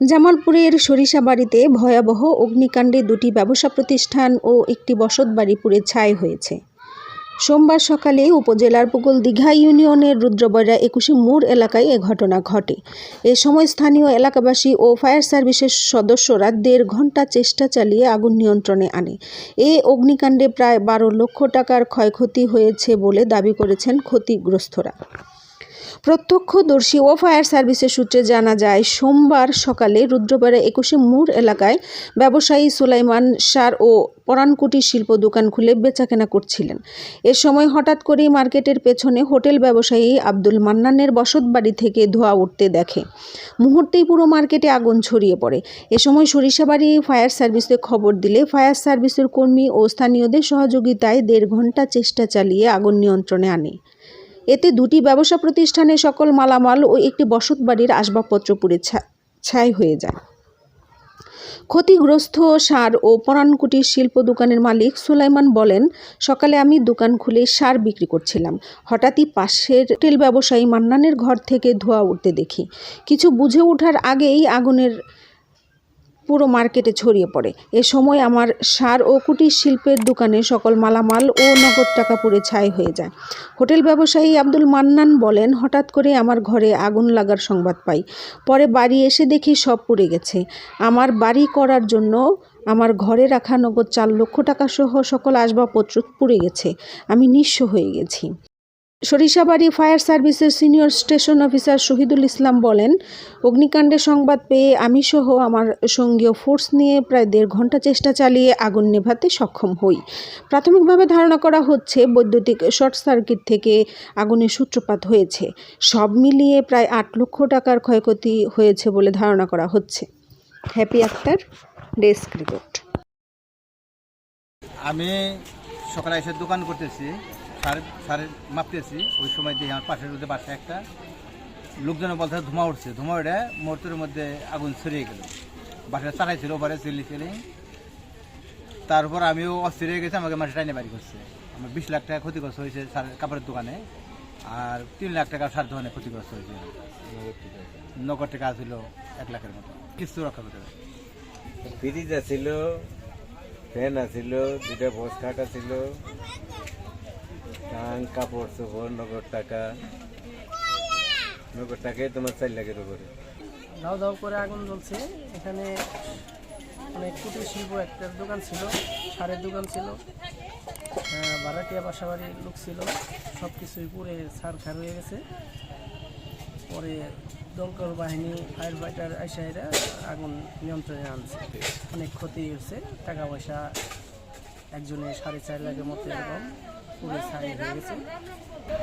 জামালপুরের সরিষাবাড়িতে ভয়াবহ অগ্নিকাণ্ডে দুটি ব্যবসা প্রতিষ্ঠান ও একটি বসতবাড়ি পুড়ে ছাই হয়েছে। সোমবার সকালে উপজেলার পুকুল দীঘা ইউনিয়নের রুদ্রবৈরা একুশে মোড় এলাকায় এ ঘটনা ঘটে। এ সময় স্থানীয় এলাকাবাসী ও ফায়ার সার্ভিসের সদস্যরা দেড় ঘণ্টা চেষ্টা চালিয়ে আগুন নিয়ন্ত্রণে আনে। এ অগ্নিকাণ্ডে প্রায় বারো লক্ষ টাকার ক্ষয়ক্ষতি হয়েছে বলে দাবি করেছেন ক্ষতিগ্রস্তরা। প্রত্যক্ষদর্শী ও ফায়ার সার্ভিসের সূত্রে জানা যায়, সোমবার সকালে রুদ্রপাড়া একুশে মোড় এলাকায় ব্যবসায়ী সুলাইমান সার ও পরানকুটি শিল্প দোকান খুলে বেচাকেনা করছিলেন। এ সময় হঠাৎ করেই মার্কেটের পেছনে হোটেল ব্যবসায়ী আব্দুল মান্নানের বসত বাড়ি থেকে ধোঁয়া উঠতে দেখে। মুহূর্তেই পুরো মার্কেটে আগুন ছড়িয়ে পড়ে। এ সময় সরিষাবাড়ি ফায়ার সার্ভিসে খবর দিলে ফায়ার সার্ভিসের কর্মী ও স্থানীয়দের সহযোগিতায় দেড় ঘণ্টা চেষ্টা চালিয়ে আগুন নিয়ন্ত্রণে আনে। এতে দুটি ব্যবসা প্রতিষ্ঠানে সকল মালামাল ও একটি বসত বাড়ির আসবাবপত্র পুড়ে ছাই হয়ে যায়। ক্ষতিগ্রস্ত সার ও পরানকুটির শিল্প দোকানের মালিক সুলাইমান বলেন, সকালে আমি দোকান খুলে সার বিক্রি করছিলাম। হঠাৎই পাশের হোটেল ব্যবসায়ী মান্নানের ঘর থেকে ধোঁয়া উঠতে দেখি। কিছু বুঝে ওঠার আগেই আগুনের পুরো মার্কেটে ছড়িয়ে পড়ে। এ সময় আমার সার ও কুটির শিল্পের দোকানে সকল মালামাল ও নগদ টাকা পুড়ে ছাই হয়ে যায়। হোটেল ব্যবসায়ী আব্দুল মান্নান বলেন, হঠাৎ করে আমার ঘরে আগুন লাগার সংবাদ পাই। পরে বাড়ি এসে দেখি সব পুড়ে গেছে। আমার বাড়ি করার জন্য আমার ঘরে রাখা নগদ চার লক্ষ টাকা সহ সকল আসবাবপত্র পুড়ে গেছে। আমি নিঃস্ব হয়ে গেছি। সরিষাবাড়ি ফায়ার সার্ভিসের senior station officer Shahidul Islam বলেন অগ্নিকাণ্ডের সংবাদ পেয়ে আমি সহ আমার সঙ্গীয় ফোর্স নিয়ে প্রায় দেড় ঘণ্টা চেষ্টা চালিয়ে আগুন নেভাতে সক্ষম হই। প্রাথমিকভাবে ধারণা করা হচ্ছে, বৈদ্যুতিক শর্ট সার্কিট থেকে আগুনের সূত্রপাত হয়েছে। সব মিলিয়ে প্রায় আট লক্ষ টাকার ক্ষয়ক্ষতি হয়েছে বলে ধারণা করা হচ্ছে। Happy Akter, desk report. আমি সকালে এসে দোকান করতেছি। সাড়ে সাড়ে মাপতেছি ওই সময় দিয়ে আমার পাশের মধ্যে বাসা একটা। লোকজন বলতে ধোঁয়া উঠছে। ধোঁয়া উঠে মুহূর্তের মধ্যে আগুন ছড়িয়ে গেল। বাসাটা চালাই ছিল ওপারে চিল্লি চিলি তারপর আমিও অস্থির হয়ে গেছি, আমাকে মাসে টাইনে বাড়ি করছে। আমার বিশ লাখ টাকা ক্ষতিগ্রস্ত হয়েছে সার কাপড়ের দোকানে। আর তিন লাখ টাকা সার দোকানে ক্ষতিগ্রস্ত হয়েছে। নগদ টাকা ছিল এক লাখের মতো। কিছু রক্ষা করতে ফ্রিজ আছিল, ফ্যান আছিল দুটা বস খাট আছিল। টাং কাপড় চোপড় নগদ টাকা। নগদ টাকাই তোমার চার লাখের উপরে। দাও দাও করে আগুন জ্বলছে। এখানে অনেক কুটির শিল্প একটা দোকান ছিল, সারের দোকান ছিল ভাড়াটিয়া বাসাবাড়ির লোক ছিল সব কিছুই পুরে সার খার হয়ে গেছে। পরে দমকল বাহিনী, ফায়ার ফাইটার আইসাইরা আগুন নিয়ন্ত্রণে আনছে। অনেক ক্ষতি হয়েছে, টাকা পয়সা, একজনে সাড়ে চার লাখের মতো এরকম।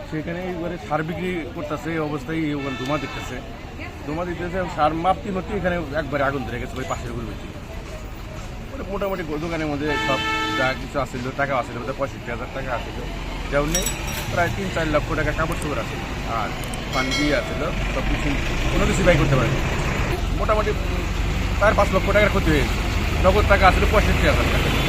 সেখানে এবারে সার বিক্রি করতেছে এই অবস্থায় ওখানে ধোঁয়া দিতেছে। ধোঁয়া দিতেছে সার মাপতি মাপতি এখানে একবারে আগুন ধরে গেছে ওই পাশের মানে মোটামুটি দোকানের মধ্যে সব যা কিছু আসছিল টাকা আসছিল পঁয়ষট্টি হাজার টাকা আসছিল যাও নেই প্রায় তিন চার লক্ষ টাকা কাপড় চোপড় আসছিল আর পানি দিয়ে আসছিল সব কিছু কোনো কিছু ব্যয় করতে পারেনি। মোটামুটি চার পাঁচ লক্ষ টাকার ক্ষতি হয়েছে। নগদ টাকা আসলে পঁয়ষট্টি হাজার টাকা।